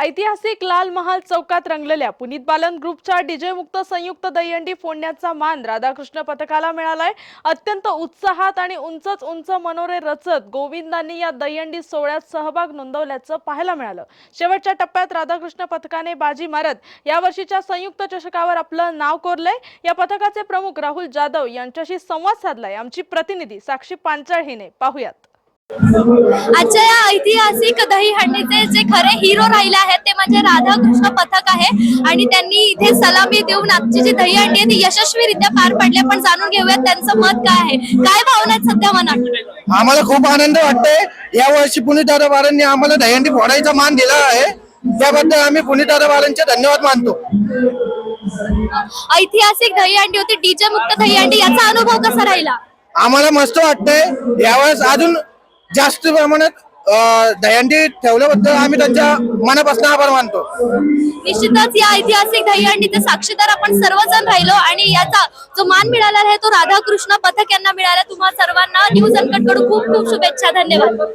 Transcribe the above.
ऐतिहासिक लाल महाल चौकात रंगलेल्या पुनीत बालन ग्रुपच्या डीजे मुक्त संयुक्त दहीहंडी फोडण्याचा मान राधाकृष्ण पथकाला मिळालाय. अत्यंत उत्साहात आणि उंचच उंच मनोरे रचत गोविंदांनी या दहीहंडी सोहळ्यात सहभाग नोंदवल्याचं पाहायला मिळालं. शेवटच्या टप्प्यात राधाकृष्ण पथकाने बाजी मारत या वर्षीच्या संयुक्त चषकावर आपलं नाव कोरलंय. या पथकाचे प्रमुख राहुल जाधव यांच्याशी संवाद साधलाय. आमची प्रतिनिधी साक्षी पांचाळ हिने. पाहुयात. आजच्या या ऐतिहासिक दहीहंडीचे जे खरे हिरो राहिले आहेत ते म्हणजे राधाकृष्ण पथक आहे. आणि त्यांनी इथे सलामी देऊन आजची जी दहीहंडी आहे ती यशस्वीरित्या पार पडली. पण जाणून घेऊयात त्यांचं मत काय आहे. काय भावना आहेत सध्या मनात? आम्हाला खूप आनंद वाटतोय. या वर्षी पुनीत दादा बालांनी आम्हाला दहीहंडी फोडायचा मान दिला आहे. त्याबद्दल आम्ही पुनीत दादा बालांचे धन्यवाद मानतो. ऐतिहासिक दहीहंडी होती. डीजे मुक्त दहीहंडी याचा अनुभव कसा राहिला? आम्हाला मस्त वाटतंय. यावेळेस अजून जास्त प्रमाणात दह्यांडी ठेवल्याबद्दल आम्ही त्यांच्या मनापासून आभार मानतो. निश्चितच या ऐतिहासिक दह्यांडीचे साक्षीदार आपण सर्वजण राहिलो आणि याचा जो मान मिळाला आहे तो राधाकृष्ण पथक यांना मिळाला. तुम्हा सर्वांना न्यूज अनकटकडून खूप खूप शुभेच्छा. धन्यवाद.